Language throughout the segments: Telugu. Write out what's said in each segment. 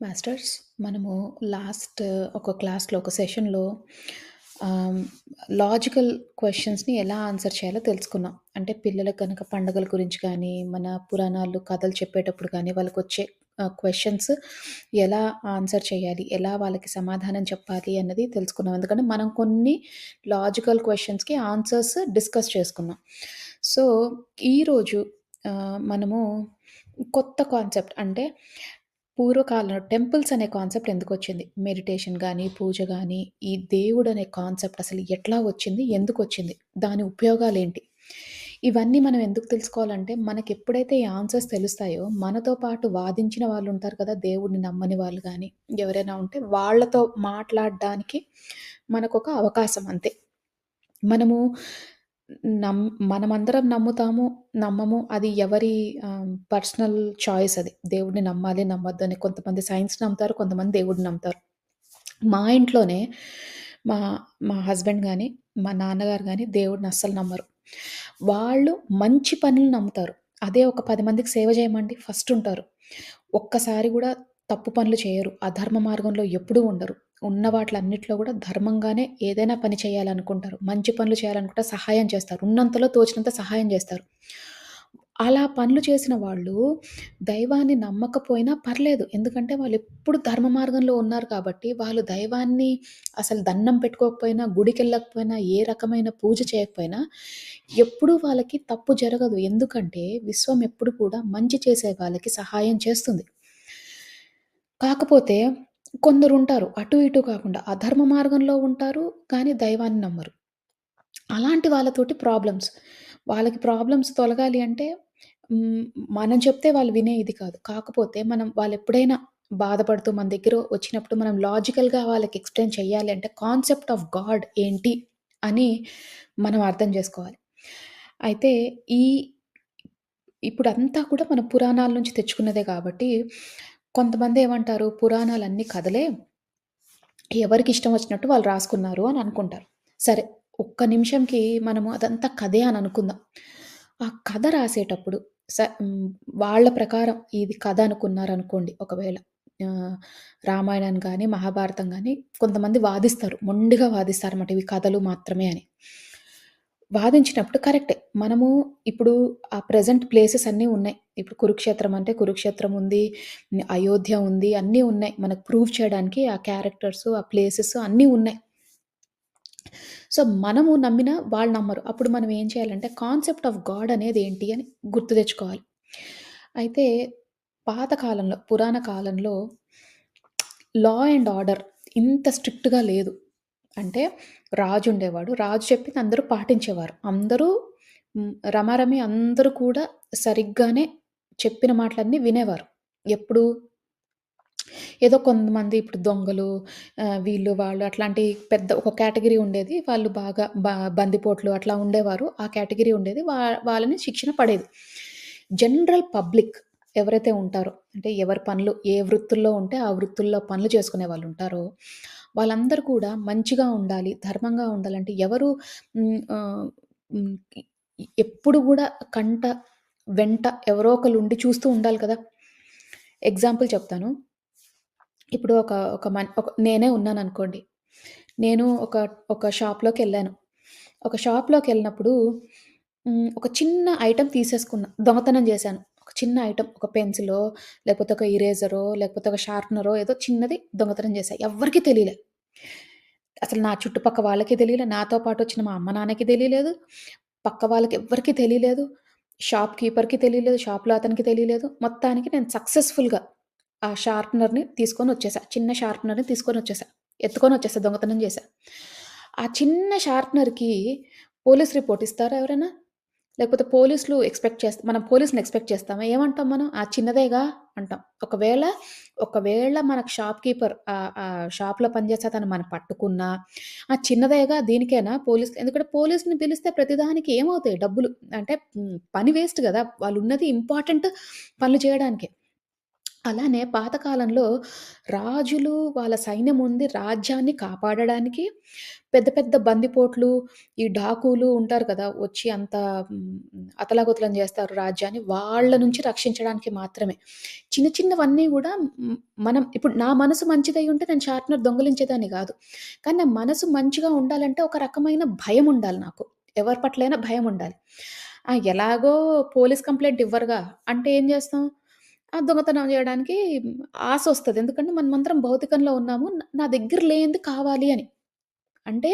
మాస్టర్స్ మనము లాస్ట్ ఒక క్లాస్‌లో, ఒక సెషన్‌లో లాజికల్ క్వశ్చన్స్ని ఎలా ఆన్సర్ చేయాలో తెలుసుకున్నాం. అంటే పిల్లలకు కనుక పండుగల గురించి కానీ, మన పురాణాలు, కథలు చెప్పేటప్పుడు కానీ, వాళ్ళకి వచ్చే క్వశ్చన్స్ ఎలా ఆన్సర్ చేయాలి? ఎలా వాళ్ళకి సమాధానం చెప్పాలి అన్నది తెలుసుకున్నాం. ఎందుకంటే మనం కొన్ని లాజికల్ క్వశ్చన్స్కి ఆన్సర్స్ డిస్కస్ చేసుకున్నాం. సో, ఈరోజు మనము కొత్త కాన్సెప్ట్ అంటే పూర్వకాలంలో టెంపుల్స్ అనే కాన్సెప్ట్ ఎందుకు వచ్చింది మెడిటేషన్ కానీ పూజ కానీ ఈ దేవుడు అనే కాన్సెప్ట్ అసలు ఎట్లా వచ్చింది? ఎందుకు వచ్చింది దాని ఉపయోగాలు ఏంటి ఇవన్నీ మనం ఎందుకు తెలుసుకోవాలంటే, మనకెప్పుడైతే ఈ ఆన్సర్స్ తెలుస్తాయో, మనతో పాటు వాదించిన వాళ్ళు ఉంటారు కదా! దేవుడిని నమ్మని వాళ్ళు కానీ ఎవరైనా ఉంటే వాళ్ళతో మాట్లాడడానికి మనకొక అవకాశం అంతే. మనము నమ్ మనమందరం నమ్ముతాము, నమ్మము అది ఎవరి ఆహ్, పర్సనల్ చాయిస్ అది. దేవుడిని నమ్మాలి, నమ్మొద్దని. కొంతమంది సైన్స్ నమ్ముతారు, కొంతమంది దేవుడిని నమ్ముతారు. మా ఇంట్లోనే మా మా హస్బెండ్ గాని, మా నాన్నగారు గాని దేవుడిని అస్సలు నమ్మరు. వాళ్ళు మంచి పనులు నమ్ముతారు. అదే ఒక 10 మందికి సేవ చేయమండి ఫస్ట్ ఉంటారు. ఒక్కసారి గూడా తప్పు పనులు చేయరు. అధర్మ మార్గంలో ఎప్పుడూ ఉండరు. ఉన్న వాటిలన్నిట్లో కూడా ధర్మంగానే ఏదైనా పని చేయాలనుకుంటారు. మంచి పనులు చేయాలనుకుంటే సహాయం చేస్తారు. ఉన్నంతలో తోచినంత సహాయం చేస్తారు అలా పనులు చేసిన వాళ్ళు దైవాన్ని నమ్మకపోయినా పర్లేదు. ఎందుకంటే వాళ్ళు ఎప్పుడు ధర్మ మార్గంలో ఉన్నారు కాబట్టి, వాళ్ళు దైవాన్ని అసలు దండం పెట్టుకోకపోయినా, గుడికెళ్ళకపోయినా, ఏ రకమైన పూజ చేయకపోయినా, ఎప్పుడూ వాళ్ళకి తప్పు జరగదు. ఎందుకంటే విశ్వం ఎప్పుడు కూడా మంచి చేసే వాళ్ళకి సహాయం చేస్తుంది. కాకపోతే కొందరు ఉంటారు అటు ఇటు కాకుండా అధర్మ మార్గంలో ఉంటారు. కానీ దైవాన్ని నమ్మరు. అలాంటి వాళ్ళతోటి ప్రాబ్లమ్స్. వాళ్ళకి ప్రాబ్లమ్స్ తొలగాలి అంటే మనం చెప్తే వాళ్ళు వినే ఇది కాదు. కాకపోతే మనం వాళ్ళు ఎప్పుడైనా బాధపడుతూ మన దగ్గర వచ్చినప్పుడు మనం లాజికల్‌గా వాళ్ళకి ఎక్స్‌ప్లెయిన్ చేయాలి అంటే కాన్సెప్ట్ ఆఫ్ గాడ్ ఏంటి అని మనం అర్థం చేసుకోవాలి అయితే ఈ ఇప్పుడంతా కూడా మన పురాణాల నుంచి తెచ్చుకున్నదే కాబట్టి కొంతమంది ఏమంటారు పురాణాలన్నీ కథలే. ఎవరికి ఇష్టం వచ్చినట్టు వాళ్ళు రాసుకున్నారు అని అనుకుంటారు. సరే ఒక్క నిమిషంకి మనము అదంతా కథే అని అనుకుందాం. ఆ కథ రాసేటప్పుడు స వాళ్ళ ప్రకారం ఇది కథ అనుకున్నారనుకోండి ఒకవేళ. రామాయణం కానీ మహాభారతం కానీ కొంతమంది వాదిస్తారు. మొండిగా వాదిస్తారు అన్నమాట ఇవి కథలు మాత్రమే అని. వాదించినప్పుడు కరెక్టే. మనము ఇప్పుడు ఆ ప్రెజెంట్ ప్లేసెస్ అన్నీ ఉన్నాయి. ఇప్పుడు కురుక్షేత్రం అంటే కురుక్షేత్రం ఉంది. అయోధ్య ఉంది. అన్నీ ఉన్నాయి. మనకు ప్రూవ్ చేయడానికి ఆ క్యారెక్టర్స్, ఆ ప్లేసెస్ అన్నీ ఉన్నాయి. సో, మనము నమ్మిన వాళ్ళు నమ్మరు. అప్పుడు మనం ఏం చేయాలంటే కాన్సెప్ట్ ఆఫ్ గాడ్ అనేది ఏంటి అని గుర్తు తెచ్చుకోవాలి. అయితే పాత కాలంలో, పురాణ కాలంలో లా అండ్ ఆర్డర్ ఇంత స్ట్రిక్ట్‌గా లేదు. అంటే రాజు ఉండేవాడు. రాజు చెప్పింది అందరూ పాటించేవారు. అందరూ రమారమి అందరూ కూడా సరిగ్గానే చెప్పిన మాటలన్నీ వినేవారు. ఎప్పుడు ఏదో కొంతమంది ఇప్పుడు దొంగలు వీళ్ళు, వాళ్ళు అట్లాంటి పెద్ద ఒక కేటగిరీ ఉండేది. వాళ్ళు బాగా బా బందిపోట్లు అట్లా ఉండేవారు. ఆ కేటగిరీ ఉండేది. వా వాళ్ళని శిక్షణ పడేది. జనరల్ పబ్లిక్ ఎవరైతే ఉంటారో, అంటే ఎవరి పనులు ఏ వృత్తుల్లో ఉంటే ఆ వృత్తుల్లో పనులు చేసుకునే వాళ్ళు ఉంటారో వాళ్ళందరూ కూడా మంచిగా ఉండాలి, ధర్మంగా ఉండాలంటే ఎవరు ఎప్పుడు కూడా కంట, వెంట ఎవరో ఒకళ్ళు ఉండి చూస్తూ ఉండాలి కదా! ఎగ్జాంపుల్ చెప్తాను. ఇప్పుడు ఒక ఒక మన్ ఒక నేనే ఉన్నాను అనుకోండి నేను ఒక ఒక షాప్లోకి వెళ్ళాను ఒక షాప్లోకి వెళ్ళినప్పుడు ఒక చిన్న ఐటెం తీసేసుకున్నా. దొంగతనం చేశాను. ఒక చిన్న ఐటెం ఒక పెన్సిలో, లేకపోతే ఒక ఇరేజరో, లేకపోతే ఒక షార్ప్‌నరో ఏదో చిన్నది దొంగతనం చేశాను ఎవ్వరికీ తెలియలే. అసలు నా చుట్టుపక్క వాళ్ళకి తెలియలే. నాతో పాటు వచ్చిన మా అమ్మ, నాన్నకి తెలియలేదు. పక్క వాళ్ళకి ఎవ్వరికీ తెలియలేదు. షాప్ కీపర్‌కి తెలియలేదు. షాప్‌లో అతనికి తెలియలేదు. మొత్తానికి నేను సక్సెస్‌ఫుల్‌గా ఆ షార్ప్‌నర్‌ని తీసుకొని వచ్చేసా చిన్న షార్ప్‌నర్‌ని తీసుకొని వచ్చేసా ఎత్తుకొని వచ్చేసా దొంగతనం చేశా. ఆ చిన్న షార్ప్‌నర్‌కి పోలీస్ రిపోర్ట్ ఇస్తారా ఎవరైనా? లేకపోతే పోలీసులు ఎక్స్‌పెక్ట్ చేస్తా మనం పోలీస్‌ని ఎక్స్‌పెక్ట్ చేస్తామా? ఏమంటాం మనం? ఆ చిన్నదేగా అంటాం. ఒకవేళ, ఒకవేళ మనకు షాప్ కీపర్ షాప్‌లో పనిచేస్తే అతను మనం పట్టుకున్నా, ఆ చిన్నదేగా దీనికైనా పోలీస్ ఎందుకంటే పోలీస్‌ని పిలిస్తే ప్రతిదానికి ఏమవుతాయి డబ్బులు. అంటే పని వేస్ట్ కదా వాళ్ళు ఉన్నది ఇంపార్టెంట్ పనులు చేయడానికే. అలానే పాతకాలంలో రాజులు వాళ్ళ సైన్యం ఉంది రాజ్యాన్ని కాపాడడానికి పెద్ద పెద్ద బందిపోట్లు, ఈ డాకులు ఉంటారు కదా! వచ్చి అంతా హ్మ్, అతలాకుతలం చేస్తారు రాజ్యాన్ని. వాళ్ళ నుంచి రక్షించడానికి మాత్రమే. చిన్న చిన్నవన్నీ కూడా మనం ఇప్పుడు నా మనసు మంచిదై ఉంటే నేను షార్ప్‌నర్ దొంగిలించేదాన్ని కాదు కానీ నా మనసు మంచిగా ఉండాలంటే ఒక రకమైన భయం ఉండాలి నాకు. ఎవరి పట్లైనా భయం ఉండాలి. ఎలాగో పోలీస్ కంప్లైంట్ ఇవ్వరుగా అంటే ఏం చేస్తాం? ఆ! దొంగతనం చేయడానికి ఆశ వస్తుంది ఎందుకంటే మనమందరం భౌతికంలో ఉన్నాము. నా దగ్గర లేనిది కావాలి అని. అంటే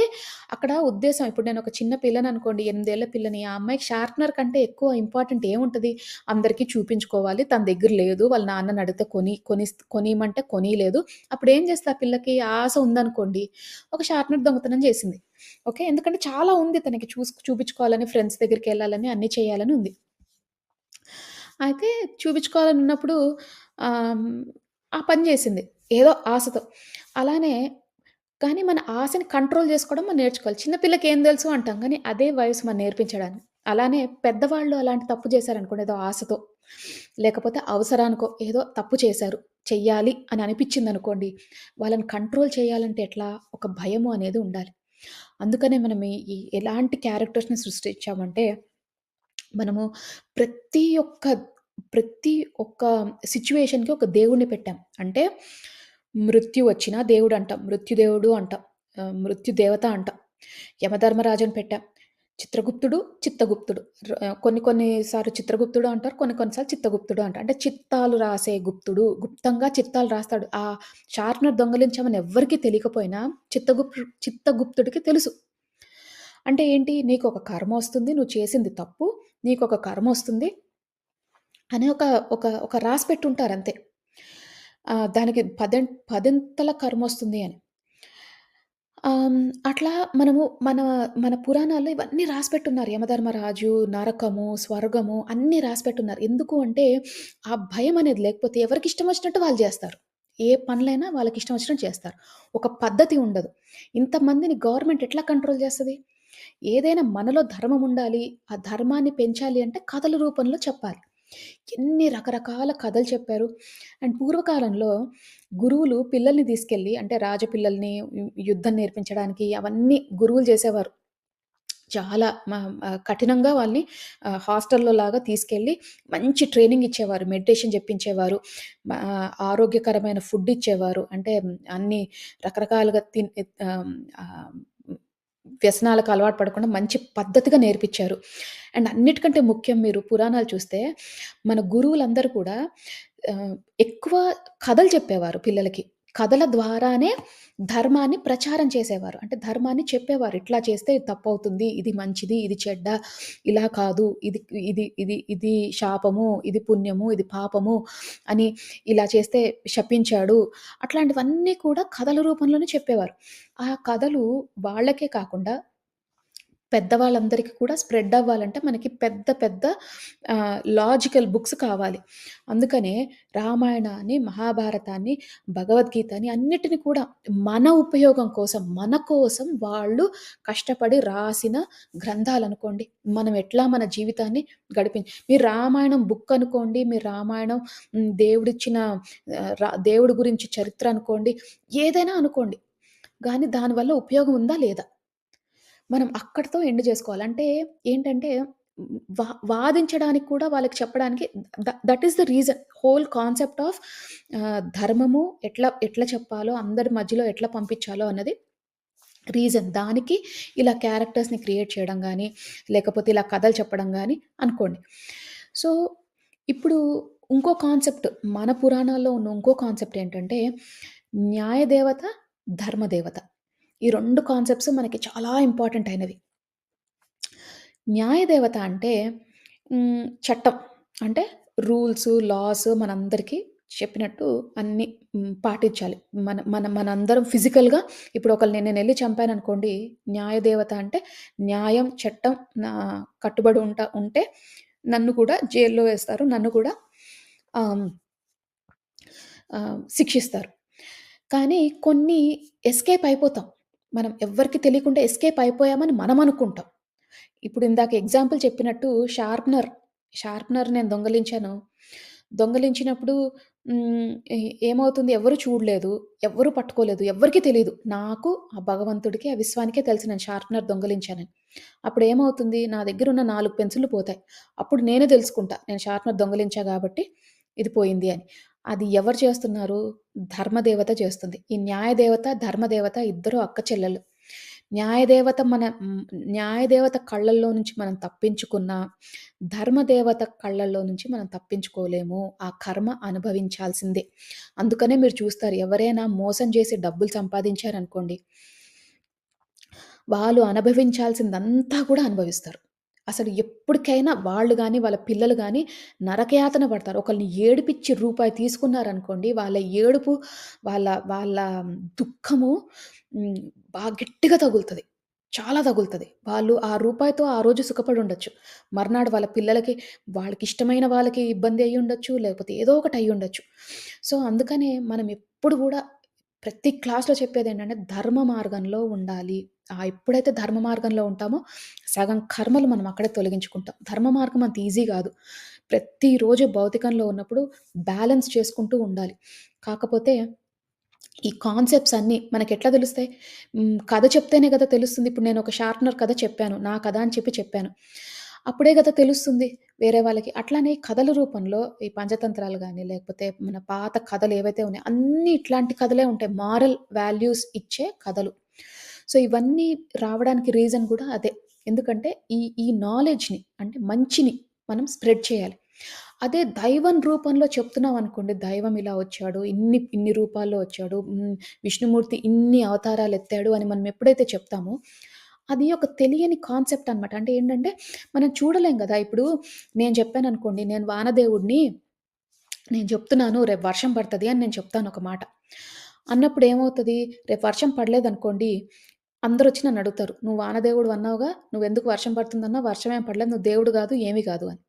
అక్కడ ఉద్దేశం ఇప్పుడు నేను ఒక చిన్న పిల్లని అనుకోండి ఎనిమిదేళ్ళ పిల్లని, ఆ అమ్మాయికి షార్ప్‌నర్ కంటే ఎక్కువ ఇంపార్టెంట్ ఏముంటుంది అందరికీ చూపించుకోవాలి. తన దగ్గర లేదు. వాళ్ళ నాన్న అడిగితే కొని కొని కొనియమంటే కొనియలేదు అప్పుడు ఏం ఆ పిల్లకి ఆశ ఉందనుకోండి, ఒక షార్ప్‌నర్ దొంగతనం చేసింది. ఓకే. ఎందుకంటే చాలా ఉంది తనకి చూసు చూపించుకోవాలని, ఫ్రెండ్స్ దగ్గరికి వెళ్ళాలని అన్నీ చేయాలని ఉంది. అయితే చూపించుకోవాలనున్నప్పుడు ఆహ్, ఆ పని చేసింది ఏదో ఆశతో. అలానే కానీ మన ఆశని కంట్రోల్ జేసుకోవడం మనం నేర్చుకోవాలి. చిన్నపిల్లకి ఏం తెలుసు అంటాం. కానీ అదే వయసు మనం నేర్పించడానికి. అలానే పెద్దవాళ్ళు అలాంటి తప్పు చేశారనుకోండి ఏదో ఆశతో, లేకపోతే అవసరానికో ఏదో తప్పు చేశారు. చెయ్యాలి అని అనిపించిందనుకోండి, వాళ్ళని కంట్రోల్ చేయాలంటే ఎట్లా? ఒక భయము అనేది ఉండాలి. అందుకనే మనం ఈ ఎలాంటి క్యారెక్టర్స్‌ని సృష్టించామంటే మనము ప్రతి ఒక్క ప్రతి ఒక్క సిచ్యువేషన్కి ఒక దేవుడిని పెట్టాం. అంటే మృత్యు వచ్చినా దేవుడు అంటాం మృత్యుదేవుడు అంటాం. మృత్యు మృత్యుదేవత అంటాం. యమధర్మరాజుని పెట్టాం. చిత్రగుప్తుడు, చిత్తగుప్తుడు. కొన్ని కొన్నిసార్లు చిత్రగుప్తుడు అంటారు. కొన్ని కొన్నిసార్లు చిత్తగుప్తుడు అంటారు. అంటే చిత్తాలు రాసే గుప్తుడు. గుప్తంగా చిత్తాలు రాస్తాడు. ఆ షార్ప్‌నర్ దొంగలించామని ఎవ్వరికీ తెలియకపోయినా చిత్తగుప్తు చిత్తగుప్తుడికి తెలుసు. అంటే ఏంటి? నీకు ఒక కర్మ వస్తుంది నువ్వు చేసింది తప్పు. నీకొక కర్మొస్తుంది అని ఒక ఒక ఒక రాసి పెట్టుంటారు అంతే దానికి పదం పదింతల కర్మొస్తుంది అని. అట్లా మనము మన మన పురాణాల్లో ఇవన్నీ రాసిపెట్టున్నారు. యమధర్మరాజు, నరకము, స్వర్గము అన్నీ రాసిపెట్టున్నారు. ఎందుకు అంటే ఆ భయం అనేది లేకపోతే ఎవరికి ఇష్టం వచ్చినట్టు వాళ్ళు చేస్తారు ఏ పనులైనా వాళ్ళకి ఇష్టం వచ్చినట్టు చేస్తారు. ఒక పద్ధతి ఉండదు. ఇంతమందిని గవర్నమెంట్ ఎట్లా కంట్రోల్ చేస్తుంది ఏదైనా మనలో ధర్మం ఉండాలి. ఆ ధర్మాన్ని పెంచాలి అంటే కథల రూపంలో చెప్పాలి. ఎన్ని రకరకాల కథలు చెప్పారు. అండ్ పూర్వకాలంలో గురువులు పిల్లల్ని తీసుకెళ్ళి అంటే రాజపిల్లల్ని యుద్ధం నేర్పించడానికి అవన్నీ గురువులు చేసేవారు. చాలా కఠినంగా వాళ్ళని హాస్టల్‌లో లాగా తీసుకెళ్ళి మంచి ట్రైనింగ్ ఇచ్చేవారు. మెడిటేషన్ చెప్పించేవారు. ఆరోగ్యకరమైన ఫుడ్ ఇచ్చేవారు. అంటే అన్ని రకరకాలుగా తిన్ వ్యసనాలకు అలవాటు పడకుండా మంచి పద్ధతిగా నేర్పించారు. అండ్ అన్నిటికంటే ముఖ్యం మీరు పురాణాలు చూస్తే మన గురువులందరూ కూడా ఎక్కువ కథలు చెప్పేవారు పిల్లలకి. కథల ద్వారానే ధర్మాన్ని ప్రచారం చేసేవారు. అంటే ధర్మాన్ని చెప్పేవారు. ఇట్లా చేస్తే ఇది తప్పవుతుంది. ఇది మంచిది. ఇది చెడ్డ. ఇలా కాదు. ఇది ఇది ఇది ఇది శాపము. ఇది పుణ్యము. ఇది పాపము అని ఇలా చేస్తే శపించాడు. అట్లాంటివన్నీ కూడా కథల రూపంలోనే చెప్పేవారు. ఆ కథలు వాళ్ళకే కాకుండా పెద్దవాళ్ళందరికీ కూడా స్ప్రెడ్ అవ్వాలంటే మనకి పెద్ద పెద్ద లాజికల్ బుక్స్ కావాలి. అందుకనే రామాయణాన్ని, మహాభారతాన్ని, భగవద్గీతని అన్నిటిని కూడా మన ఉపయోగం కోసం, మన కోసం వాళ్ళు కష్టపడి రాసిన గ్రంథాలనుకోండి. మనం ఎట్లా మన జీవితాన్ని గడిపింది మీరు రామాయణం బుక్ అనుకోండి, మీరు రామాయణం దేవుడిచ్చిన దేవుడి గురించి చరిత్ర అనుకోండి, ఏదైనా అనుకోండి. కానీ దానివల్ల ఉపయోగం ఉందా? లేదా? మనం అక్కడితో ఎండ్ చేసుకోవాలి. అంటే ఏంటంటే వా వాదించడానికి కూడా వాళ్ళకి చెప్పడానికి the that is the reason. Whole concept of uh, ధర్మము ఎట్లా ఎట్లా చెప్పాలో, అందరి మధ్యలో ఎట్లా పంపించాలో అన్నది రీజన్. దానికి ఇలా క్యారెక్టర్స్‌ని క్రియేట్ చేయడం గానీ, లేకపోతే ఇలా కథలు చెప్పడం గానీ అనుకోండి. సో, ఇప్పుడు ఇంకో కాన్సెప్ట్ మన పురాణాల్లో ఉన్న ఇంకో కాన్సెప్ట్ ఏంటంటే, న్యాయదేవత, ధర్మదేవత. ఈ రెండు కాన్సెప్ట్స్ మనకి చాలా ఇంపార్టెంట్ అయినవి. న్యాయదేవత అంటే చట్టం. అంటే రూల్స్, లాస్ మనందరికీ చెప్పినట్టు అన్నీ పాటించాలి. మన మన మనందరం ఫిజికల్‌గా ఇప్పుడు ఒకళ్ళు నేను వెళ్ళి చంపాను అనుకోండి న్యాయదేవత అంటే న్యాయం, చట్టం నా కట్టుబడి ఉంటా ఉంటే నన్ను కూడా జైల్‌లో వేస్తారు. నన్ను కూడా శిక్షిస్తారు. కానీ కొన్ని ఎస్కేప్ అయిపోతాం. మనం ఎవ్వరికి తెలియకుండా ఎస్కేప్ అయిపోయామని మనం అనుకుంటాం. ఇప్పుడు ఇందాక ఎగ్జాంపుల్ చెప్పినట్టు షార్ప్‌నర్, షార్ప్‌నర్ నేను దొంగలించాను. దొంగలించినప్పుడు ఏమవుతుంది ఎవరు చూడలేదు. ఎవ్వరు పట్టుకోలేదు. ఎవ్వరికీ తెలియదు నాకు, ఆ భగవంతుడికి, ఆ విశ్వానికే తెలిసి నేను షార్ప్‌నర్ అప్పుడు ఏమవుతుంది నా దగ్గర ఉన్న నాలుగు పెన్సిళ్ళు పోతాయి. అప్పుడు నేనే తెలుసుకుంటా. నేను షార్ప్‌నర్ దొంగలించా కాబట్టి ఇది పోయింది అని. అది ఎవరు చేస్తున్నారు? ధర్మదేవత చేస్తుంది. ఈ న్యాయదేవత, ధర్మదేవత ఇద్దరు అక్క చెల్లెలు. న్యాయదేవత మన న్యాయదేవత కళ్ళల్లో నుంచి మనం తప్పించుకున్నా, ధర్మదేవత కళ్ళల్లో నుంచి మనం తప్పించుకోలేము. ఆ కర్మ అనుభవించాల్సిందే. అందుకనే మీరు చూస్తారు ఎవరైనా మోసం చేసి డబ్బులు సంపాదించారనుకోండి వాళ్ళు అనుభవించాల్సిందంతా కూడా అనుభవిస్తారు. అసలు ఎప్పటికైనా వాళ్ళు కానీ వాళ్ళ పిల్లలు కానీ నరకయాతన పడతారు. ఒకళ్ళని ఏడిపిచ్చి రూపాయి తీసుకున్నారనుకోండి, వాళ్ళ ఏడుపు, వాళ్ళ వాళ్ళ దుఃఖము హ్మ్, బాగా గట్టిగా తగులుతది. చాలా తగులుతది. వాళ్ళు ఆ రూపాయితో ఆ రోజు సుఖపడి ఉండొచ్చు. మర్నాడు వాళ్ళ పిల్లలకి, వాళ్ళకిష్టమైన వాళ్ళకి ఇబ్బంది అయ్యుండొచ్చు, లేకపోతే ఏదో ఒకటి అయ్యుండొచ్చు. సో, అందుకనే మనం ఎప్పుడు గూడా ప్రతి క్లాస్‌లో చెప్పేది ఏంటంటే ధర్మ మార్గంలో ఉండాలి. ఆ! ఎప్పుడైతే ధర్మ మార్గంలో ఉంటామో సగం కర్మలు మనం అక్కడే తొలగించుకుంటాం. ధర్మ మార్గం అంత ఈజీ కాదు ప్రతిరోజు భౌతికంలో ఉన్నప్పుడు బ్యాలెన్స్ చేసుకుంటూ ఉండాలి. కాకపోతే ఈ కాన్సెప్ట్స్ అన్నీ మనకెట్లా తెలుస్తాయి? కథ చెప్తేనే కదా తెలుస్తుంది. ఇప్పుడు నేను ఒక షార్ప్‌నర్ కథ చెప్పాను. నా కథ అని చెప్పి చెప్పాను. అప్పుడే కదా తెలుస్తుంది వేరే వాళ్ళకి. అట్లానే కథల రూపంలో ఈ పంచతంత్రాలు కానీ లేకపోతే మన పాత కథలు ఏవైతే ఉన్నాయో అన్నీ ఇట్లాంటి కథలే ఉంటాయి. మారల్ వాల్యూస్ ఇచ్చే కథలు. సో, ఇవన్నీ రావడానికి రీజన్ కూడా అదే. ఎందుకంటే ఈ ఈ నాలెడ్జ్‌ని అంటే మంచిని మనం స్ప్రెడ్ చేయాలి. అదే దైవం రూపంలో చెప్తున్నామనుకోండి, దైవం ఇలా వచ్చాడు, ఇన్ని ఇన్ని రూపాల్లో వచ్చాడు, విష్ణుమూర్తి ఇన్ని అవతారాలు ఎత్తాడు అని మనం ఎప్పుడైతే చెప్తామో, అది ఒక తెలియని కాన్సెప్ట్ అనమాట. అంటే ఏంటంటే, మనం చూడలేం కదా ఇప్పుడు నేను చెప్పాను అనుకోండి నేను వానదేవుడిని, నేను చెప్తున్నాను రేపు వర్షం పడుతుంది అని నేను చెప్తాను ఒక మాట. అన్నప్పుడు ఏమవుతుంది రేపు వర్షం పడలేదనుకోండి, అందరూ వచ్చి నన్ను అడుగుతారు "నువ్వు వానదేవుడు అన్నావుగా, నువ్వు ఎందుకు వర్షం పడుతుందన్నా వర్షం ఏం పడలేదు. నువ్వు దేవుడు కాదు ఏమి కాదు అని.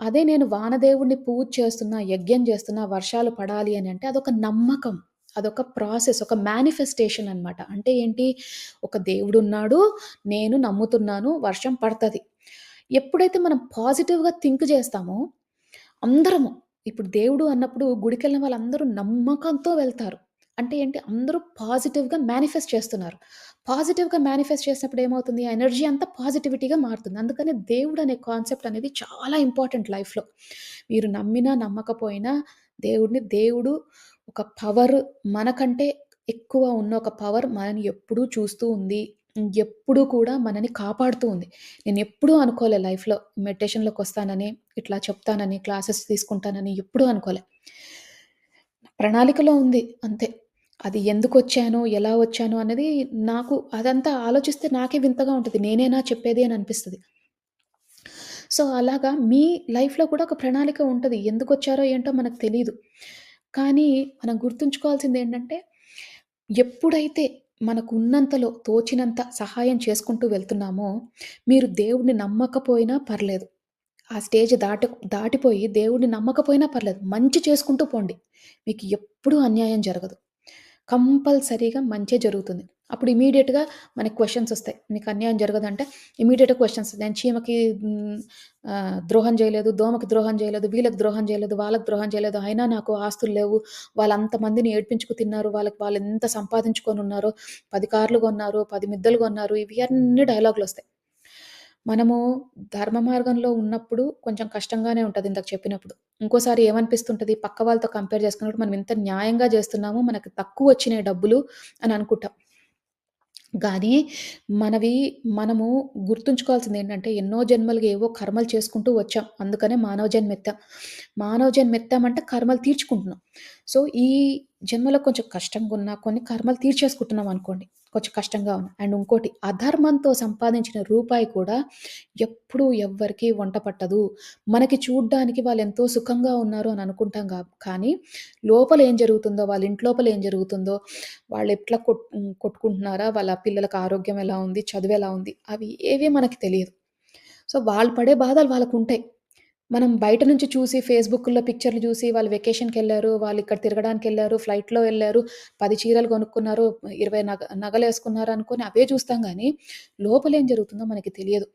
అదే నేను వానదేవుడిని పూజ చేస్తున్నా, యజ్ఞం చేస్తున్నా, వర్షాలు పడాలి అని అంటే అదొక నమ్మకం. అదొక ప్రాసెస్. ఒక మేనిఫెస్టేషన్ అనమాట. అంటే ఏంటి? ఒక దేవుడు ఉన్నాడు నేను నమ్ముతున్నాను, వర్షం పడుతుంది ఎప్పుడైతే మనం పాజిటివ్‌గా థింక్ చేస్తామో, అందరము ఇప్పుడు దేవుడు అన్నప్పుడు గుడికెళ్ళిన వాళ్ళందరూ నమ్మకంతో వెళ్తారు. అంటే ఏంటి? అందరూ పాజిటివ్‌గా మేనిఫెస్ట్ చేస్తున్నారు. పాజిటివ్‌గా మేనిఫెస్ట్ చేసినప్పుడు ఏమవుతుంది? ఆ ఎనర్జీ అంతా పాజిటివిటీగా మారుతుంది. అందుకనే దేవుడు అనే కాన్సెప్ట్ అనేది చాలా ఇంపార్టెంట్ లైఫ్‌లో. మీరు నమ్మినా, నమ్మకపోయినా దేవుడిని దేవుడు ఒక పవర్ మనకంటే ఎక్కువ ఉన్న ఒక పవర్ మనని ఎప్పుడూ చూస్తూ ఉంది. ఎప్పుడూ కూడా మనని కాపాడుతూ ఉంది. నేను ఎప్పుడూ అనుకోలే లైఫ్‌లో మెడిటేషన్‌లోకొస్తానని, ఇట్లా చెప్తానని, క్లాసెస్ తీసుకుంటానని ఎప్పుడూ అనుకోలే. ప్రణాళికలో ఉంది అంతే. అది ఎందుకు వచ్చాను ఎలా వచ్చాను అనేది నాకు అదంతా ఆలోచిస్తే నాకే వింతగా ఉంటుంది నేనేనా చెప్పేది అని అనిపిస్తుంది సో, అలాగా మీ లైఫ్‌లో కూడా ఒక ప్రణాళిక ఉంటది. ఎందుకొచ్చారో ఏంటో మనకు తెలియదు కానీ మనం గుర్తుంచుకోవాల్సింది ఏంటంటే ఎప్పుడైతే మనకు ఉన్నంతలో తోచినంత సహాయం చేసుకుంటూ వెళ్తున్నామో, మీరు దేవుడిని నమ్మకపోయినా పర్లేదు. ఆ స్టేజ్ దాట దాటిపోయి దేవుడిని నమ్మకపోయినా పర్లేదు. మంచి చేసుకుంటూ పోండి. మీకు ఎప్పుడూ అన్యాయం జరగదు. కంపల్సరీగా మంచి జరుగుతుంది. అప్పుడు ఇమ్మీడియేట్‌గా మనకి క్వశ్చన్స్ వస్తాయి మీకు అన్యాయం జరగదంటే ఇమీడియట్గా క్వశ్చన్స్ నేను చీమకి ద్రోహం చేయలేదు, దోమకి ద్రోహం చేయలేదు, వీళ్ళకి ద్రోహం చేయలేదు, వాళ్ళకి ద్రోహం చేయలేదు. అయినా నాకు ఆస్తులు లేవు. వాళ్ళంతమందిని ఏడ్పించుకు తిన్నారు. వాళ్ళకి వాళ్ళు ఎంత సంపాదించుకొని ఉన్నారో పది కార్లు కొన్నారు, పది మిద్దెలు కొన్నారు. ఇవి అన్నీ డైలాగులొస్తాయి. మనము ధర్మ మార్గంలో ఉన్నప్పుడు కొంచెం కష్టంగానే ఉంటుంది ఇందాక చెప్పినప్పుడు. ఇంకోసారి ఏమనిపిస్తుంటుంది పక్క వాళ్ళతో కంపేర్ చేసుకున్నప్పుడు మనం ఇంత న్యాయంగా చేస్తున్నాము. మనకు తక్కువొచ్చినాయి డబ్బులు అని అనుకుంటాం. కానీ మనవి మనము గుర్తుంచుకోవాల్సింది ఏంటంటే ఎన్నో జన్మలుగా ఏవో కర్మలు చేసుకుంటూ వచ్చాం. అందుకనే మానవ జన్మెత్తాం. మానవ జన్మెత్తామంటే కర్మలు తీర్చుకుంటున్నాం. సో, ఈ జన్మలో కొంచెం కష్టంగా ఉన్నా కొన్ని కర్మలు తీర్చేసుకుంటున్నాం అనుకోండి. కొంచెం కష్టంగా ఉంది అండ్ ఇంకోటి అధర్మంతో సంపాదించిన రూపాయి కూడా ఎప్పుడూ ఎవ్వరికీ వంట పట్టదు. మనకి చూడ్డానికి వాళ్ళెంతో సుఖంగా ఉన్నారు అని అనుకుంటాం కా కానీ లోపల ఏం జరుగుతుందో, వాళ్ళ ఇంట్లోపల ఏం జరుగుతుందో, వాళ్ళెట్లా కొట్ కొట్టుకుంటున్నారా, వాళ్ళ పిల్లలకి ఆరోగ్యం ఎలా ఉంది, చదువు ఎలా ఉంది, అవి ఏవి మనకి తెలియదు. సో, వాళ్ళు పడే బాధలు వాళ్ళకు ఉంటాయి మనం బయట నుంచి చూసి ఫేస్బుక్లో పిక్చర్‌లు చూసి వాళ్ళు వెకేషన్‌కెళ్ళారు, వాళ్ళిక్కడ తిరగడానికెళ్ళారు, ఫ్లైట్‌లో వెళ్ళారు 10 చీరలు కొనుక్కున్నారు, 20 నగ నగలేసుకున్నారు అనుకోని అవే చూస్తాం గానీ, లోపలేం జరుగుతుందో మనకి తెలియదు.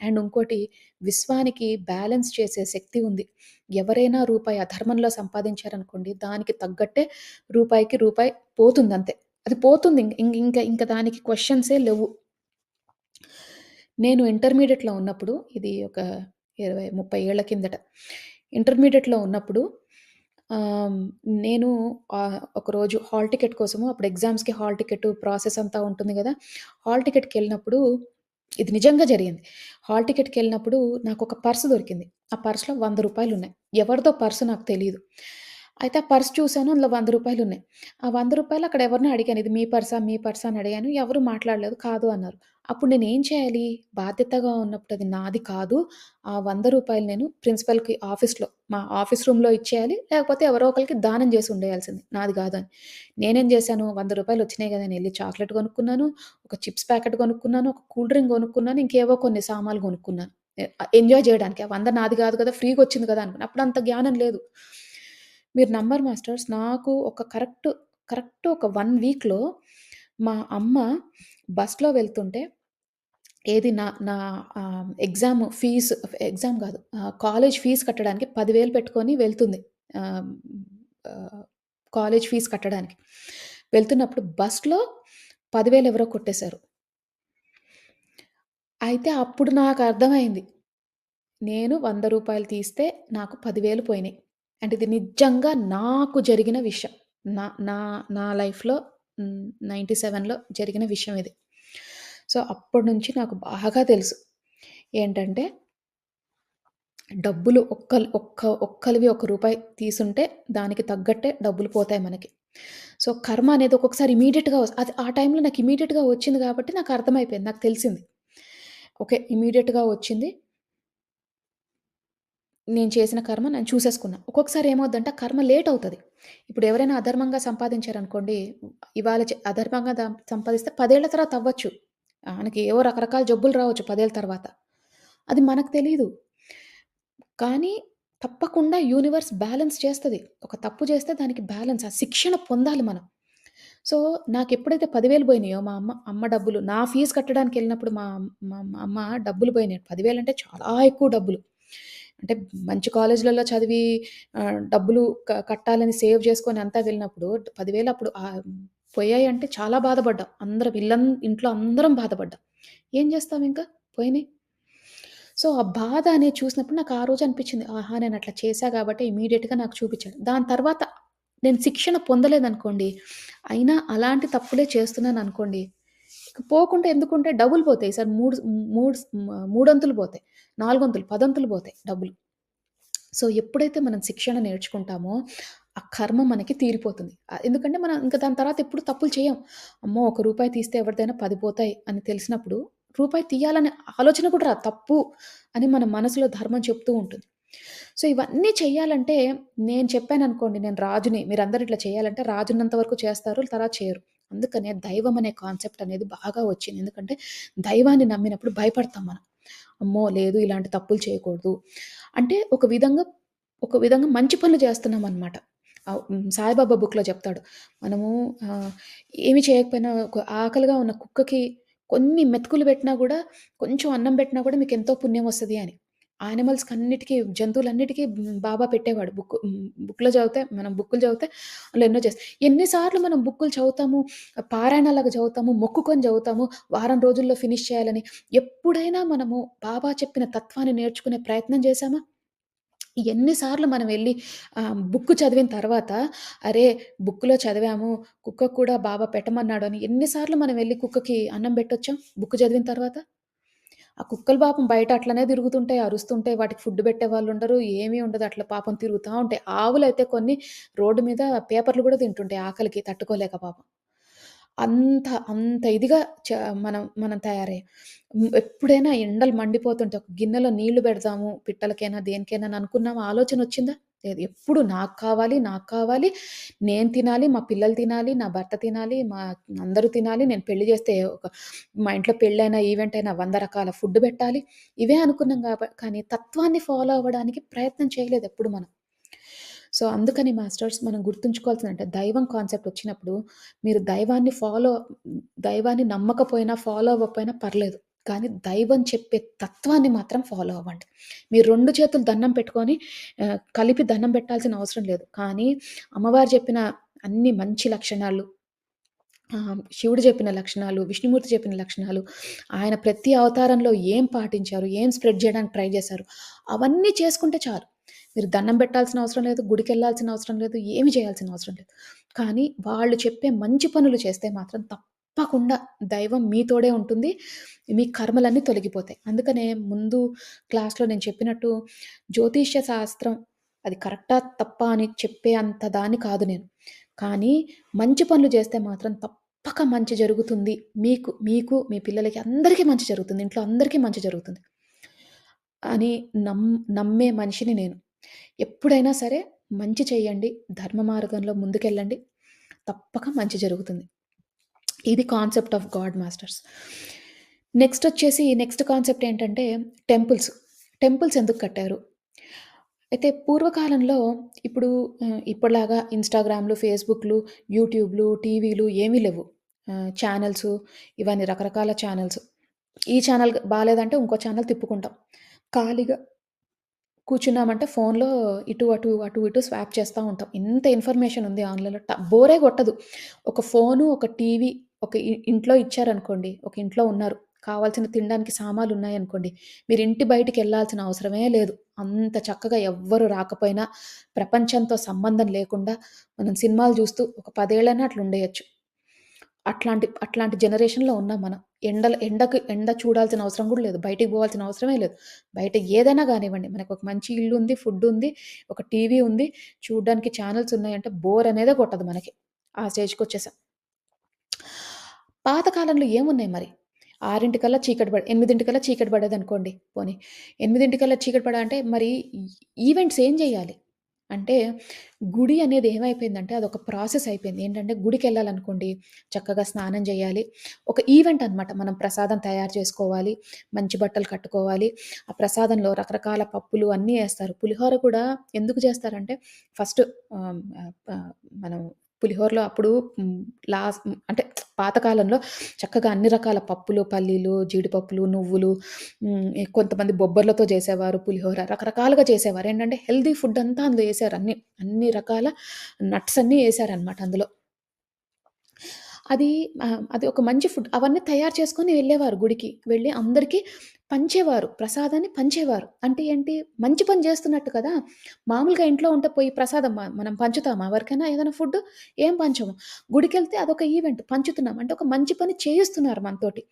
అండ్ ఇంకోటి విశ్వానికి బ్యాలెన్స్ చేసే శక్తి ఉంది. ఎవరైనా రూపాయి అధర్మంలో సంపాదించారనుకోండి, దానికి తగ్గట్టే రూపాయికి రూపాయి పోతుందంతే. అది పోతుంది. ఇంకా ఇంకా ఇంక ఇంక దానికి క్వెషన్సే లెవ్వు. నేను ఇంటర్మీడియేట్‌లో ఉన్నప్పుడు ఇది ఒక 20, 30 ఏళ్ళ కిందట. ఇంటర్మీడియట్లో ఉన్నప్పుడు నేను ఒకరోజు హాల్ టికెట్ కోసము అప్పుడు ఎగ్జామ్స్‌కి హాల్ టికెట్ ప్రాసెస్ అంతా ఉంటుంది కదా హాల్ టికెట్కి వెళ్ళినప్పుడు ఇది నిజంగా జరిగింది. హాల్ టికెట్కి వెళ్ళినప్పుడు నాకు ఒక పర్స్ దొరికింది. ఆ పర్స్‌లో వంద రూపాయలు ఉన్నాయి. ఎవరిదో పర్స్ నాకు తెలియదు అయితే ఆ పర్స్ చూశాను అందులో వంద రూపాయలు ఉన్నాయి. ఆ వంద రూపాయలు అక్కడ ఎవరినో అడిగాను. ఇది మీ పర్సా? మీ పర్సా? అని అడిగాను. ఎవరు మాట్లాడలేదు. కాదు అన్నారు. అప్పుడు నేను ఏం చేయాలి? బాధ్యతగా ఉన్నప్పుడు అది నాది కాదు. ఆ వంద రూపాయలు నేను ప్రిన్సిపల్‌కి ఆఫీస్‌లో మా ఆఫీస్ రూమ్‌లో ఇచ్చేయాలి. లేకపోతే ఎవరో ఒకరికి దానం చేసి ఉండేయాల్సింది. నాది కాదు అని నేనేం చేశాను? వంద రూపాయలు వచ్చినాయి కదా! నేను వెళ్ళి చాక్లెట్ కొనుక్కున్నాను. ఒక చిప్స్ ప్యాకెట్ కొనుక్కున్నాను. ఒక కూల్ డ్రింక్ కొనుక్కున్నాను. ఇంకేవో కొన్ని సామాన్లు కొనుక్కున్నాను. ఎంజాయ్ చేయడానికి. ఆ వంద నాది కాదు కదా! ఫ్రీగా వచ్చింది కదా! అనుకున్నాను అప్పుడు అంత జ్ఞానం లేదు. మీరు నంబర్ మాస్టర్స్ నాకు ఒక కరెక్ట్, కరెక్ట్ ఒక వన్ వీక్‌లో మా అమ్మ బస్‌లో వెళ్తుంటే ఏది నా నా ఆహ్, ఎగ్జామ్ ఫీస్ ఎగ్జామ్ కాదు. ఆహ్, కాలేజ్ ఫీస్ కట్టడానికి 10,000 పెట్టుకొని వెళ్తుంది. ఆహ్, ఆహ్, కాలేజ్ ఫీస్ కట్టడానికి. వెళ్తున్నప్పుడు బస్‌లో 10,000 ఎవరో కొట్టేశారు. అయితే అప్పుడు నాకర్థమైంది. నేను రూ. 100 తీస్తే నాకు 10,000 పోయినాయి. అంటే ఇది నిజంగా నాకు జరిగిన విషయం. నా నా నా లైఫ్‌లో నైంటీ సెవెన్లో జరిగిన విషయం ఇది. సో, అప్పటి నుంచి నాకు బాగా తెలుసు. ఏంటంటే డబ్బులు ఒక్క ఒక్క ఒక్కలివి ఒక రూపాయి తీసుంటే దానికి తగ్గట్టే డబ్బులు పోతాయి మనకి. సో, కర్మ అనేది ఒక్కొక్కసారి ఇమీడియట్గా అది ఆ టైంలో నాకు ఇమీడియట్గా వచ్చింది కాబట్టి నాకు అర్థమైపోయింది. నాకు తెలిసింది. ఓకే. ఇమీడియట్గా వచ్చింది. నేను చేసిన కర్మ నేను చూసేసుకున్నా. ఒక్కొక్కసారి ఏమవుద్దంటే కర్మ లేట్ అవుతుంది ఇప్పుడు ఎవరైనా అధర్మంగా సంపాదించారనుకోండి, ఇవాళ అధర్మంగా సంపాదిస్తే పదేళ్ళ తర్వాత అవ్వచ్చు. ఆయనకి ఏవో రకరకాల జబ్బులు రావచ్చు పదేళ్ళ తర్వాత. అది మనకు తెలియదు కానీ తప్పకుండా యూనివర్స్ బ్యాలెన్స్ చేస్తుంది ఒక తప్పు చేస్తే దానికి బ్యాలెన్స్ ఆ శిక్షణ పొందాలి మనం. సో, నాకు ఎప్పుడైతే పదివేలు పోయినాయో మా అమ్మ అమ్మ డబ్బులు నా ఫీజు కట్టడానికి వెళ్ళినప్పుడు మా మా అమ్మ డబ్బులు పోయినాయి. పదివేలు అంటే చాలా ఎక్కువ డబ్బులు. అంటే మంచి కాలేజీలలో చదివి డబ్బులు కట్టాలని సేవ్ చేసుకొని అంతా వెళ్ళినప్పుడు పదివేలు అప్పుడు పోయాయి అంటే చాలా బాధపడ్డాం. అందరం ఇల్లం ఇంట్లో అందరం బాధపడ్డాం. ఏం చేస్తాం ఇంకా పోయినాయి. సో, ఆ బాధ అనేది చూసినప్పుడు నాకు ఆ రోజు అనిపించింది. ఆహా! నేను అట్లా చేశా కాబట్టి ఇమీడియట్గా నాకు చూపించాడు. దాని తర్వాత నేను శిక్షణ పొందలేదనుకోండి, అయినా అలాంటి తప్పులే చేస్తున్నాను అనుకోండి పోకుండా ఎందుకుంటే డబ్బులు పోతాయి. సార్ మూడు మూడు మూడంతులు మూడొంతులు పోతాయి. నాలుగొంతులు, పదొంతులు పోతాయి డబ్బులు. సో, ఎప్పుడైతే మనం శిక్షణ నేర్చుకుంటామో, ఆ కర్మ మనకి తీరిపోతుంది. ఎందుకంటే మనం ఇంకా దాని తర్వాత ఎప్పుడు తప్పులు చేయం. అమ్మో! ఒక రూపాయి తీస్తే ఎవరిదైనా పది పోతాయి అని తెలిసినప్పుడు, రూపాయి తీయాలనే ఆలోచన కూడా రాదు. తప్పు అని మన మనసులో ధర్మం చెప్తూ ఉంటుంది. సో, ఇవన్నీ చేయాలంటే నేను చెప్పాను అనుకోండి నేను రాజుని, మీరందరూ ఇట్లా చేయాలంటే రాజున్నంత వరకు చేస్తారు, తర్వాత చేయరు. అందుకనే దైవం అనే కాన్సెప్ట్ అనేది బాగా వచ్చింది. ఎందుకంటే దైవాన్ని నమ్మినప్పుడు భయపడతాం మనం. అమ్మో! లేదు ఇలాంటి తప్పులు చేయకూడదు. అంటే ఒక విధంగా, ఒక విధంగా మంచి పనులు చేస్తున్నామనమాట. అనమాట సాయిబాబా బుక్‌లో చెప్తాడు. మనము ఏమి చేయకపోయినా ఒక ఆకలిగా ఉన్న కుక్కకి కొన్ని మెతుకులు పెట్టినా కూడా కొంచెం అన్నం పెట్టినా కూడా మీకు ఎంతో పుణ్యం వస్తుంది అని. యానిమల్స్‌కన్నిటికి, జంతువులన్నిటికి హ్మ్, బాబా పెట్టేవాడు. బుక్ హ్మ్, బుక్‌లో చదివితే మనం బుక్కులు చదివితే వాళ్ళు ఎన్నో చేస్తాయి. ఎన్ని సార్లు మనం బుక్కులు చదువుతాము, పారాయణలాగా చదువుతాము, మొక్కుకొని చదువుతాము, వారం రోజుల్లో ఫినిష్ చేయాలని. ఎప్పుడైనా మనము బాబా చెప్పిన తత్వాన్ని నేర్చుకునే ప్రయత్నం చేశామా? ఎన్ని సార్లు మనం వెళ్ళి ఆహ్, బుక్ చదివిన తర్వాత, అరే! బుక్‌లో చదివాము, కుక్కకు కూడా బాబా పెట్టమన్నాడు అని ఎన్ని సార్లు మనం వెళ్ళి కుక్కకి అన్నం పెట్టొచ్చాం బుక్ చదివిన తర్వాత? ఆ కుక్కలు పాపం బయట అట్లనే తిరుగుతుంటాయి, అరుస్తుంటాయి. వాటికి ఫుడ్ పెట్టే వాళ్ళు ఉండరు ఏమీ ఉండదు. అట్లా పాపం తిరుగుతూ ఉంటాయి. ఆవులైతే కొన్ని రోడ్డు మీద పేపర్‌లు కూడా తింటుంటాయి ఆకలికి తట్టుకోలేక పాపం. అంత అంత ఇదిగా చ మనం మనం తయారయ్యాం. ఎప్పుడైనా ఎండలు మండిపోతుంటే ఒక గిన్నెలో నీళ్ళు పెడదాము పిట్టలకైనా, దేనికైనా అనుకున్నాము ఆలోచన వచ్చిందా లేదు. ఎప్పుడు నాకు కావాలి, నాకు కావాలి, నేను తినాలి, మా పిల్లలు తినాలి, నా భర్త తినాలి, మా అందరూ తినాలి. నేను పెళ్ళి చేస్తే ఒక మా ఇంట్లో పెళ్ళైనా, ఈవెంట్ అయినా వంద రకాల ఫుడ్ పెట్టాలి. ఇవే అనుకున్నాం కాబట్టి కానీ తత్వాన్ని ఫాలో అవ్వడానికి ప్రయత్నం చేయలేదు ఎప్పుడు మనం. సో, అందుకని మాస్టర్స్ మనం గుర్తుంచుకోవాల్సిందంటే దైవం కాన్సెప్ట్ వచ్చినప్పుడు మీరు దైవాన్ని ఫాలో దైవాన్ని నమ్మకపోయినా, ఫాలో అవ్వకపోయినా పర్లేదు. కానీ దైవం చెప్పే తత్వాన్ని మాత్రం ఫాలో అవ్వండి. మీరు రెండు చేతులు దండం పెట్టుకొని కలిపి దండం పెట్టాల్సిన అవసరం లేదు. కానీ అమ్మవారు చెప్పిన అన్ని మంచి లక్షణాలు శివుడు చెప్పిన లక్షణాలు, విష్ణుమూర్తి చెప్పిన లక్షణాలు, ఆయన ప్రతి అవతారంలో ఏం పాటించారు, ఏం స్ప్రెడ్ చేయడానికి ట్రై చేశారు, అవన్నీ చేసుకుంటే చాలు. మీరు దండం పెట్టాల్సిన అవసరం లేదు, గుడికెళ్ళాల్సిన అవసరం లేదు, ఏమి చేయాల్సిన అవసరం లేదు. కానీ వాళ్ళు చెప్పే మంచి పనులు చేస్తే మాత్రం తప్పకుండా దైవం మీతోడే ఉంటుంది. మీ కర్మలన్నీ తొలగిపోతాయి. అందుకనే ముందు క్లాస్‌లో నేను చెప్పినట్టు జ్యోతిష్య శాస్త్రం అది కరెక్టా? తప్ప అని చెప్పే అంత దాన్ని కాదు నేను. కానీ మంచి పనులు చేస్తే మాత్రం తప్పక మంచి జరుగుతుంది. మీకు, మీకు, మీ పిల్లలకి అందరికీ మంచి జరుగుతుంది. ఇంట్లో అందరికీ మంచి జరుగుతుంది. అని నమ్ నమ్మే మనిషిని నేను. ఎప్పుడైనా సరే మంచి చేయండి. ధర్మ మార్గంలో ముందుకెళ్ళండి. తప్పక మంచి జరుగుతుంది. ఇది concept of god masters. Next వచ్చేసి నెక్స్ట్ కాన్సెప్ట్ ఏంటంటే టెంపుల్స్. టెంపుల్స్ ఎందుకు కట్టారు? అయితే పూర్వకాలంలో ఇప్పుడు ఇప్పటిలాగా ఇన్‌స్టాగ్రామ్‌లు, ఫేస్‌బుక్‌లు, యూట్యూబ్‌లు, టీవీలు ఏమీ లేవు. ఛానల్స్ ఇవన్నీ రకరకాల ఛానల్స్ ఈ ఛానల్ బాగాలేదంటే ఇంకో ఛానల్ తిప్పుకుంటాం. ఖాళీగా కూర్చున్నామంటే ఫోన్‌లో ఇటు, అటు, అటు, ఇటు స్వాప్ చేస్తూ ఉంటాం. ఇంత ఇన్ఫర్మేషన్ ఉంది ఆన్‌లైన్‌లో ట బోరే కొట్టదు. ఒక ఫోను, ఒక టీవీ, ఒక ఇ ఇంట్లో ఇచ్చారనుకోండి, ఒక ఇంట్లో ఉన్నారు. కావాల్సిన తినడానికి సామాన్లు ఉన్నాయనుకోండి, మీరు ఇంటి బయటికి వెళ్ళాల్సిన అవసరమే లేదు. అంత చక్కగా ఎవ్వరు రాకపోయినా, ప్రపంచంతో సంబంధం లేకుండా మనం సినిమాలు చూస్తూ ఒక 10 ఏళ్ళైనా అట్లుండేయొచ్చు. అట్లాంటి అట్లాంటి జనరేషన్‌లో ఉన్నాం మనం. ఎండల ఎండకు ఎండ చూడాల్సిన అవసరం కూడా లేదు. బయటికి పోవాల్సిన అవసరమే లేదు. బయట ఏదైనా గానివ్వండి, మనకొక మంచి ఇల్లుంది, ఫుడ్డుంది, ఒక టీవీ ఉంది, చూడ్డానికి ఛానెల్స్ ఉన్నాయంటే బోర్ అనేదే కొట్టదు మనకి. ఆ స్టేజ్‌కొచ్చేసాం. పాతకాలంలో ఏమున్నాయి మరి? 6:00కల్లా చీకటి పడ ఎనిమిదింటికల్లా చీకటి పడేదనుకోండి పోనీ. 8:00కల్లా చీకటి పడ అంటే మరి ఈవెంట్స్ ఏం చేయాలి అంటే గుడి అనేది ఏమైపోయిందంటే అదొక ప్రాసెస్ అయిపోయింది. ఏంటంటే గుడికి వెళ్ళాలనుకోండి చక్కగా స్నానం చేయాలి ఒక ఈవెంట్ అనమాట. మనం ప్రసాదం తయారు చేసుకోవాలి, మంచి బట్టలు కట్టుకోవాలి. ఆ ప్రసాదంలో రకరకాల పప్పులు అన్నీ వేస్తారు పులిహోర కూడా ఎందుకు చేస్తారంటే ఫస్ట్ మనం పులిహోరలో అప్పుడు లాస్ట్ అంటే పాతకాలంలో చక్కగా అన్ని రకాల పప్పులు, పల్లీలు, జీడిపప్పులు, నువ్వులు కొంతమంది బొబ్బర్లతో చేసేవారు పులిహోర. రకరకాలుగా చేసేవారు. ఏంటంటే హెల్తీ ఫుడ్ అంతా అందులో వేసారు అన్ని అన్ని రకాల నట్స్ అన్నీ వేసారనమాట అందులో. అది ఆహ్, అది ఒక మంచి ఫుడ్. అవన్నీ తయారు చేసుకొని వెళ్ళేవారు గుడికి. వెళ్ళి అందరికీ పంచేవారు. ప్రసాదాన్ని పంచేవారు. అంటే ఏంటి? మంచి పని చేస్తున్నట్టు కదా! మామూలుగా ఇంట్లో ఉంటే పోయి ప్రసాదం మ మనం పంచుతామా ఎవరికైనా ఏదైనా ఫుడ్డు? ఏం పంచము. గుడికెళ్తే అదొక ఈవెంట్ పంచుతున్నాం. అంటే ఒక మంచి పని చేయిస్తున్నారు మనతోటి.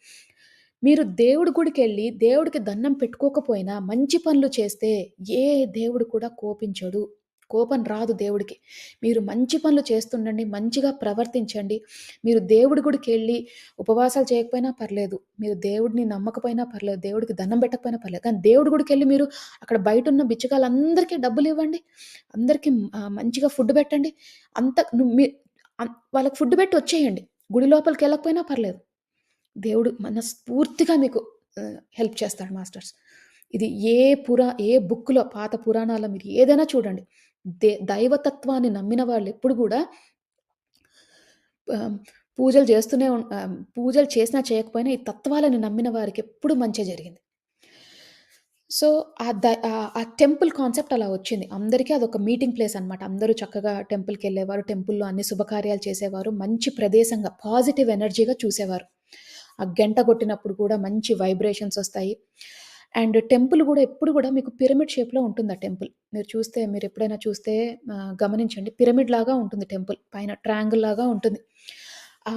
మీరు దేవుడి గుడికెళ్ళి దేవుడికి దండం పెట్టుకోకపోయినా మంచి పనులు చేస్తే ఏ దేవుడు కూడా కోపించడు. కోపం రాదు దేవుడికి. మీరు మంచి పనులు చేస్తుండండి. మంచిగా ప్రవర్తించండి. మీరు దేవుడి గుడికెళ్ళి ఉపవాసాలు చేయకపోయినా పర్లేదు. మీరు దేవుడిని నమ్మకపోయినా పర్లేదు. దేవుడికి దండం పెట్టకపోయినా పర్లేదు. కానీ దేవుడి గుడికెళ్ళి మీరు అక్కడ బయట ఉన్న బిచ్చగాళ్ళందరికీ డబ్బులు ఇవ్వండి అందరికీ మంచిగా ఫుడ్ పెట్టండి. అంత మీ వాళ్ళకి ఫుడ్ పెట్టి వచ్చేయండి. గుడి లోపలికి వెళ్ళకపోయినా పర్లేదు. దేవుడు మనస్ఫూర్తిగా మీకు హెల్ప్ చేస్తాడు మాస్టర్స్. ఇది ఏ పురా ఏ బుక్‌లో పాత పురాణాల మీరు ఏదైనా చూడండి. దే దైవతత్వాన్ని నమ్మిన వాళ్ళు ఎప్పుడు కూడా పూజలు చేస్తూనే పూజలు చేసినా చేయకపోయినా ఈ తత్వాలను నమ్మిన వారికి ఎప్పుడు మంచి జరిగింది. సో, ఆ ద ఆ టెంపుల్ కాన్సెప్ట్ అలా వచ్చింది. అందరికీ అదొక మీటింగ్ ప్లేస్ అనమాట. అందరూ చక్కగా టెంపుల్కి వెళ్ళేవారు టెంపుల్‌లో అన్ని శుభకార్యాలు చేసేవారు. మంచి ప్రదేశంగా పాజిటివ్ ఎనర్జీగా చూసేవారు. ఆ గంట కొట్టినప్పుడు కూడా మంచి వైబ్రేషన్స్ వస్తాయి అండ్ టెంపుల్ కూడా ఎప్పుడు కూడా మీకు పిరమిడ్ షేప్‌లో ఉంటుంది ఆ టెంపుల్. మీరు చూస్తే మీరు ఎప్పుడైనా చూస్తే గమనించండి. పిరమిడ్ లాగా ఉంటుంది టెంపుల్. పైన ట్రయాంగిల్ లాగా ఉంటుంది. ఆ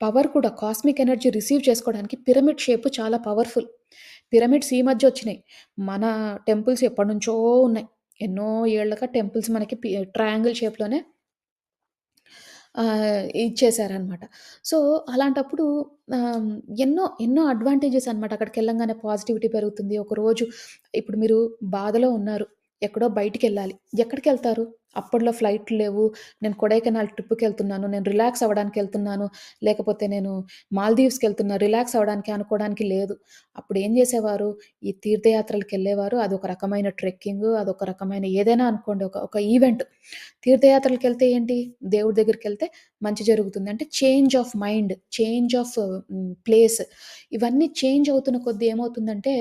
పవర్ కూడా కాస్మిక్ ఎనర్జీ రిసీవ్ చేసుకోవడానికి పిరమిడ్ షేప్ చాలా పవర్‌ఫుల్. పిరమిడ్స్ ఈ మధ్య వచ్చినాయి. మన టెంపుల్స్ ఎప్పటినుంచో ఉన్నాయి. ఎన్నో ఏళ్ళగా టెంపుల్స్ మనకి ట్రయాంగిల్ షేప్‌లోనే ఆహ్, ఇచ్చేసారనమాట. సో, అలాంటప్పుడు ఆహ్, ఎన్నో, ఎన్నో అడ్వాంటేజెస్ అనమాట. అక్కడికెళ్ళంగానే పాజిటివిటీ పెరుగుతుంది. ఒకరోజు ఇప్పుడు మీరు బాధలో ఉన్నారు. ఎక్కడో బయటికెళ్ళాలి. ఎక్కడికెళ్తారు? అప్పట్లో ఫ్లైట్లు లేవు. నేను కొడైకెనాల్ ట్రిప్కి వెళ్తున్నాను నేను రిలాక్స్ అవ్వడానికి వెళ్తున్నాను లేకపోతే నేను మాల్దీవ్స్‌కెళ్తున్నా రిలాక్స్ అవ్వడానికి అనుకోవడానికి లేదు. అప్పుడు ఏం చేసేవారు ఈ తీర్థయాత్రలకెళ్ళేవారు. అదొక రకమైన ట్రెక్కింగ్ అదొక రకమైన ఏదైనా అనుకోండి ఒక ఒక ఈవెంట్. తీర్థయాత్రలకెళ్తే ఏంటి, దేవుడి దగ్గరికి వెళ్తే మంచి జరుగుతుంది. అంటే change of mind, change of place ఇవన్నీ చేంజ్ అవుతున్న కొద్దీ ఏమవుతుందంటే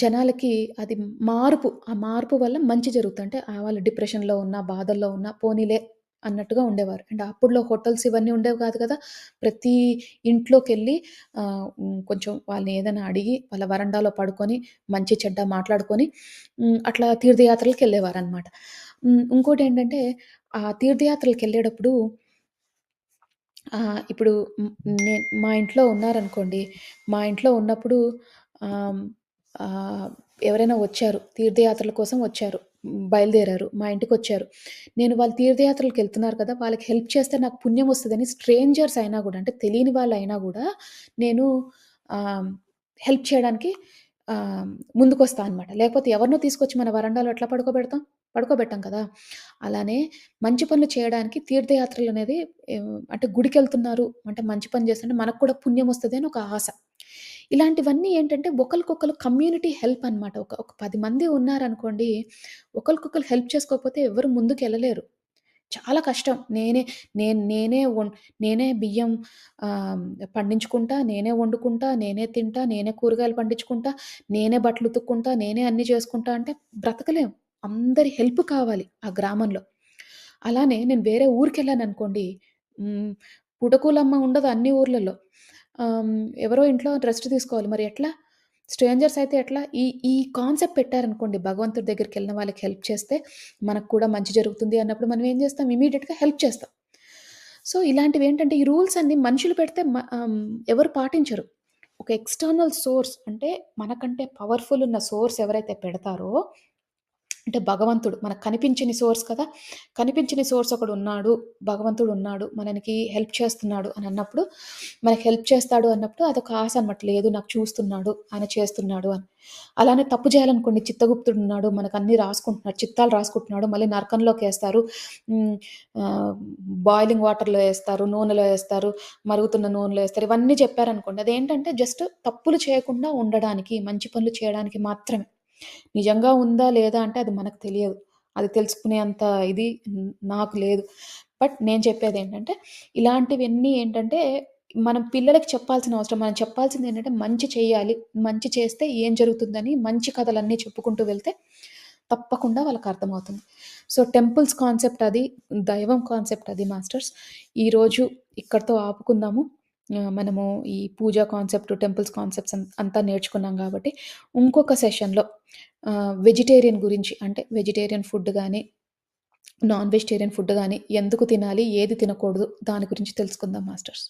జనాలకి అది మార్పు, ఆ మార్పు వల్ల మంచి జరుగుతుంది. అంటే వాళ్ళు డిప్రెషన్‌లో ఉన్నా, బాధల్లో ఉన్నా పోనీలే అన్నట్టుగా ఉండేవారు. అండ్ అప్పుడులో హోటల్స్ ఇవన్నీ ఉండేవి కాదు కదా! ప్రతి ఇంట్లోకెళ్ళి వెళ్ళి కొంచెం వాళ్ళని ఏదైనా అడిగి వాళ్ళ వరండాలో పడుకొని మంచి చెడ్డ మాట్లాడుకొని అట్లా తీర్థయాత్రలకు వెళ్ళేవారు అనమాట ఇంకోటి ఏంటంటే ఆ తీర్థయాత్రలకెళ్ళేటప్పుడు వెళ్ళేటప్పుడు ఇప్పుడు నేను మా ఇంట్లో ఉన్నారనుకోండి, మా ఇంట్లో ఉన్నప్పుడు ఎవరైనా వచ్చారు, తీర్థయాత్రల కోసం వచ్చారు. బయలుదేరారు. మా ఇంటికి వచ్చారు నేను వాళ్ళు తీర్థయాత్రలకెళ్తున్నారు కదా! వాళ్ళకి హెల్ప్ చేస్తే నాకు పుణ్యం వస్తుందని స్ట్రేంజర్స్ అయినా కూడా అంటే తెలియని వాళ్ళు అయినా కూడా నేను హెల్ప్ చేయడానికి ఆహ్, ముందుకొస్తా అనమాట. లేకపోతే ఎవరినో తీసుకొచ్చి మన వరండాలో ఎట్లా పడుకోబెడతాం? పడుకోబెట్టం కదా! అలానే మంచి పనులు చేయడానికి తీర్థయాత్రలు అనేది అంటే గుడికెళ్తున్నారు అంటే మంచి పని చేస్తుంటే మనకు కూడా పుణ్యం వస్తుంది అని ఒక ఆశ. ఇలాంటివన్నీ ఏంటంటే ఒకరికొకరు కమ్యూనిటీ హెల్ప్ అనమాట. ఒక ఒక పది మంది ఉన్నారనుకోండి, ఒకరికొకరు హెల్ప్ చేసుకోకపోతే ఎవరు ముందుకెళ్ళలేరు. చాలా కష్టం. నేనే నేను నేనే నేనే బియ్యం పండించుకుంటా, నేనే వండుకుంటా, నేనే తింటా, నేనే కూరగాయలు పండించుకుంటా, నేనే బట్టలు ఉతుక్కుంటా, నేనే అన్నీ చేసుకుంటా అంటే బ్రతకలేం. అందరి హెల్ప్ కావాలి ఆ గ్రామంలో. అలానే నేను వేరే ఊరికెళ్ళాను అనుకోండి పుటకూలమ్మ ఉండదు అన్ని ఊర్లలో. ఆహ్, ఎవరో ఇంట్లో రెస్ట్ తీసుకోవాలి. మరి ఎట్లా? స్ట్రేంజర్స్ అయితే ఎట్లా? ఈ ఈ కాన్సెప్ట్ పెట్టారనుకోండి భగవంతుడి దగ్గరికెళ్ళిన వాళ్ళకి హెల్ప్ చేస్తే మనకు కూడా మంచి జరుగుతుంది అన్నప్పుడు మనం ఏం చేస్తాం? ఇమ్మీడియేట్‌గా హెల్ప్ చేస్తాం. సో, ఇలాంటివేంటంటే ఈ రూల్స్ అన్నీ మనుషులు పెడితే మ ఆహ్, ఎవరు పాటించరు. ఒక ఎక్స్‌టర్నల్ సోర్స్ అంటే మనకంటే పవర్‌ఫుల్ ఉన్న సోర్స్ ఎవరైతే పెడతారో అంటే భగవంతుడు మనకు కనిపించని సోర్స్ కదా! కనిపించని సోర్స్ ఒకడున్నాడు. భగవంతుడున్నాడు. మనకి హెల్ప్ చేస్తున్నాడు అని అన్నప్పుడు, మనకి హెల్ప్ చేస్తాడు అన్నప్పుడు అదొక ఆశ అనమాట. లేదు నాకు చూస్తున్నాడు, ఆయన చేస్తున్నాడు అని. అలానే తప్పు చేయాలనుకోండి చిత్తగుప్తుడు ఉన్నాడు మనకు అన్ని రాసుకుంటున్నాడు. చిత్తాలు రాసుకుంటున్నాడు. మళ్ళీ నరకంలోకి వేస్తారు బాయిలింగ్ వాటర్‌లో వేస్తారు నూనెలో వేస్తారు మరుగుతున్న నూనెలో వేస్తారు ఇవన్నీ చెప్పారనుకోండి. అదేంటంటే జస్ట్ తప్పులు చేయకుండా ఉండడానికి, మంచి పనులు చేయడానికి మాత్రమే. నిజంగా ఉందా? లేదా? అంటే అది మనకు తెలియదు. అది తెలుసుకునే అంత ఇది నాకు లేదు. బట్ నేను చెప్పేది ఏంటంటే ఇలాంటివన్నీ ఏంటంటే, మనం పిల్లలకి చెప్పాల్సిన అవసరం మనం చెప్పాల్సింది ఏంటంటే మంచి చేయాలి. మంచి చేస్తే ఏం జరుగుతుందని మంచి కథలన్నీ చెప్పుకుంటూ వెళ్తే, తప్పకుండా వాళ్ళకి అర్థమవుతుంది సో, టెంపుల్స్ కాన్సెప్ట్ అది. దైవం కాన్సెప్ట్ అది మాస్టర్స్. ఈరోజు ఇక్కడితో ఆపుకుందాము. ఆహ్, మనము ఈ పూజ కాన్సెప్ట్, టెంపుల్స్ కాన్సెప్ట్స్ అం అంతా నేర్చుకున్నాం గాబట్టి, ఇంకొక సెషన్‌లో ఆహ్, వెజిటేరియన్ గురించి అంటే వెజిటేరియన్ ఫుడ్ కానీ నాన్ వెజిటేరియన్ ఫుడ్ కానీ ఎందుకు తినాలి? ఏది తినకూడదు? దాని గురించి తెలుసుకుందాం మాస్టర్స్.